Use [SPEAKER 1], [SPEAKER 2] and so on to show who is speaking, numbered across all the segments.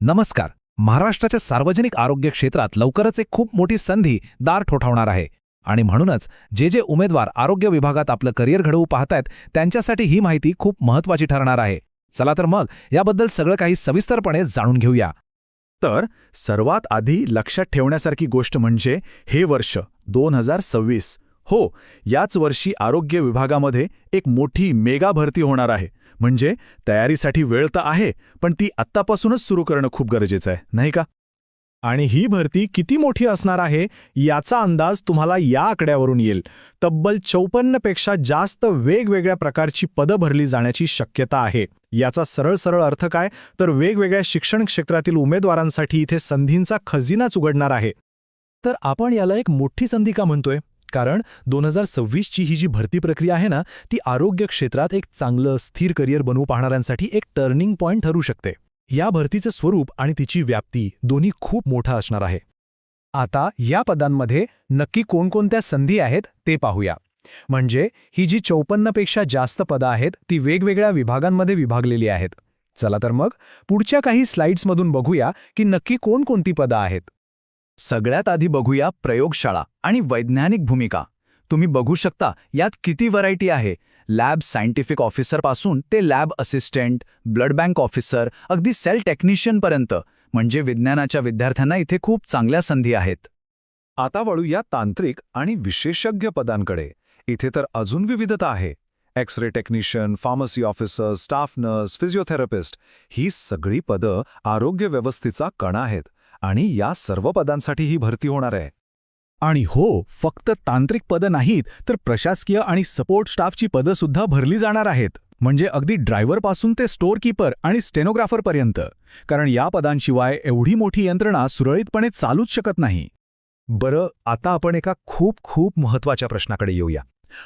[SPEAKER 1] नमस्कार. महाराष्ट्राच्या सार्वजनिक आरोग्य क्षेत्रात लवकरच एक खूप मोठी संधी दार ठोठावणार आहे. आणि म्हणूनच जे जे उमेदवार आरोग्य विभागात आपलं करिअर घडवू पाहतायत त्यांच्यासाठी ही माहिती खूप महत्वाची ठरणार आहे. चला तर मग याबद्दल सगळं काही सविस्तरपणे जाणून घेऊया.
[SPEAKER 2] तर सर्वात आधी लक्षात ठेवण्यासारखी गोष्ट म्हणजे हे वर्ष दोन हजार सव्वीस. हो याच वर्षी आरोग्य विभागामध्ये एक मोठी मेगा भरती होणार आहे. म्हणजे तयारीसाठी वेळ तर आहे पण ती आत्तापासूनच सुरू करणं खूप गरजेचं आहे नाही का?
[SPEAKER 3] आणि ही भरती किती मोठी असणार आहे याचा अंदाज तुम्हाला या आकड्यावरून येईल. तब्बल चौपन्नपेक्षा जास्त वेगवेगळ्या प्रकारची पदं भरली जाण्याची शक्यता आहे. याचा सरळ सरळ अर्थ काय? तर वेगवेगळ्या शिक्षण क्षेत्रातील उमेदवारांसाठी इथे संधींचा खजिनाच उघडणार आहे.
[SPEAKER 4] तर आपण याला एक मोठी संधी का म्हणतोय? कारण दोन हजार सव्वीसची ही जी भरती प्रक्रिया आहे ना ती आरोग्य क्षेत्रात एक चांगलं स्थिर करिअर बनवू पाहणाऱ्यांसाठी एक टर्निंग पॉइंट ठरू शकते. या भरतीचं स्वरूप आणि तिची व्याप्ती दोन्ही खूप मोठा असणार आहे.
[SPEAKER 3] आता या पदांमध्ये नक्की कोणकोणत्या संधी आहेत ते पाहूया. म्हणजे ही जी चौपन्नपेक्षा जास्त पदं आहेत ती वेगवेगळ्या विभागांमध्ये विभागलेली आहेत. चला तर मग पुढच्या काही स्लाइड्समधून बघूया की नक्की कोणकोणती पदं आहेत.
[SPEAKER 2] सगळ्यात आधी बघूया प्रयोगशाळा आणि वैज्ञानिक भूमिका. तुम्ही बघू शकता यात किती व्हरायटी आहे. लॅब सायंटिफिक ऑफिसरपासून ते lab assistant blood bank officer अगदी सेल टेक्निशियनपर्यंत म्हणजे विज्ञानाच्या विद्यार्थ्यांना इथे खूप चांगल्या संधी आहेत.
[SPEAKER 5] आता वळूया तांत्रिक आणि विशेषज्ञ पदांकडे. इथे तर अजून विविधता आहे. X ray technician pharmacy officer staff nurse physiotherapist ही सगळी पदं आरोग्य व्यवस्थेचा कणा आहेत. आणि या सर्व पदांसाठी ही भरती होणार आहे.
[SPEAKER 3] आणि हो फक्त तांत्रिक पदं नाहीत तर प्रशासकीय आणि सपोर्ट स्टाफची पदं सुद्धा भरली जाणार आहेत. म्हणजे अगदी ड्रायव्हरपासून ते स्टोअर कीपर आणि स्टेनोग्राफरपर्यंत. कारण या पदांशिवाय एवढी मोठी यंत्रणा सुरळीतपणे चालूच शकत नाही.
[SPEAKER 1] बरं आता आपण एका खूप खूप महत्त्वाच्या प्रश्नाकडे येऊया.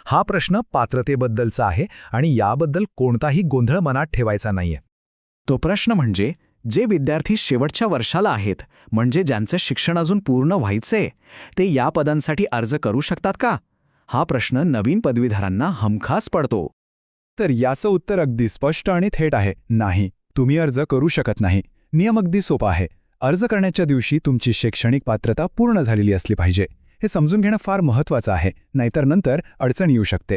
[SPEAKER 1] हा प्रश्न पात्रतेबद्दलचा आहे आणि याबद्दल कोणताही गोंधळ मनात ठेवायचा नाहीये.
[SPEAKER 6] तो प्रश्न म्हणजे जे विद्यार्थी शेवटच्या वर्षाला आहेत म्हणजे ज्यांचं शिक्षण अजून पूर्ण व्हायचंय ते या पदांसाठी अर्ज करू शकतात का? हा प्रश्न नवीन पदवीधरांना हमखास पडतो.
[SPEAKER 3] तर याचं उत्तर अगदी स्पष्ट आणि थेट आहे. नाही तुम्ही अर्ज करू शकत नाही. नियम अगदी सोपा आहे. अर्ज करण्याच्या दिवशी तुमची शैक्षणिक पात्रता पूर्ण झालेली असली पाहिजे. हे समजून घेणं फार महत्वाचं आहे नाहीतर नंतर अडचण येऊ शकते.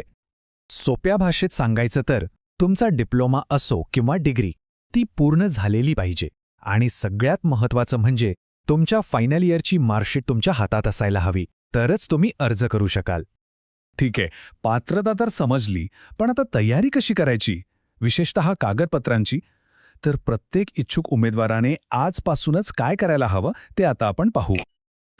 [SPEAKER 4] सोप्या भाषेत सांगायचं तर तुमचा डिप्लोमा असो किंवा डिग्री ती पूर्ण झालेली पाहिजे. आणि सगळ्यात महत्वाचं म्हणजे तुमच्या फायनल इयरची मार्कशीट तुमच्या हातात असायला हवी तरच तुम्ही अर्ज करू शकाल.
[SPEAKER 3] ठीक आहे पात्रता तर समजली पण आता तयारी कशी करायची? विशेषतः कागदपत्रांची? तर प्रत्येक इच्छुक उमेदवाराने आजपासूनच काय करायला हवं ते आता आपण पाहू.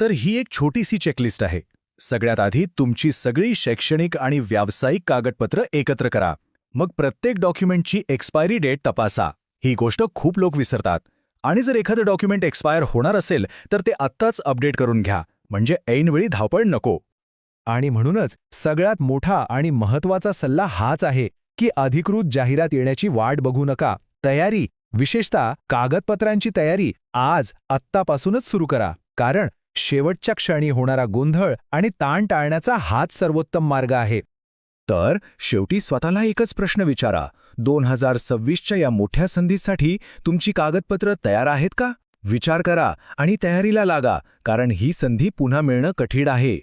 [SPEAKER 2] तर ही एक छोटीशी चेकलिस्ट आहे. सगळ्यात आधी तुमची सगळी शैक्षणिक आणि व्यावसायिक कागदपत्र एकत्र करा. मग प्रत्येक डॉक्युमेंटची एक्सपायरी डेट तपासा. ही गोष्ट खूप लोक विसरतात. आणि जर एखादं डॉक्युमेंट एक्सपायर होणार असेल तर ते आत्ताच अपडेट करून घ्या. म्हणजे ऐनवेळी धावपळ नको.
[SPEAKER 3] आणि म्हणूनच सगळ्यात मोठा आणि महत्त्वाचा सल्ला हाच आहे की अधिकृत जाहिरात येण्याची वाट बघू नका. तयारी विशेषतः कागदपत्रांची तयारी आज आत्तापासूनच सुरू करा. कारण शेवटच्या क्षणी होणारा गोंधळ आणि ताण टाळण्याचा हाच सर्वोत्तम मार्ग आहे.
[SPEAKER 5] तर शेवटी स्वतःला एकच प्रश्न विचारा. दोन हजार सव्वीसच्या या मोठ्या संधीसाठी तुमची कागदपत्र तयार आहेत का? विचार करा आणि तयारीला लागा कारण ही संधी पुन्हा मिळणं कठीण आहे.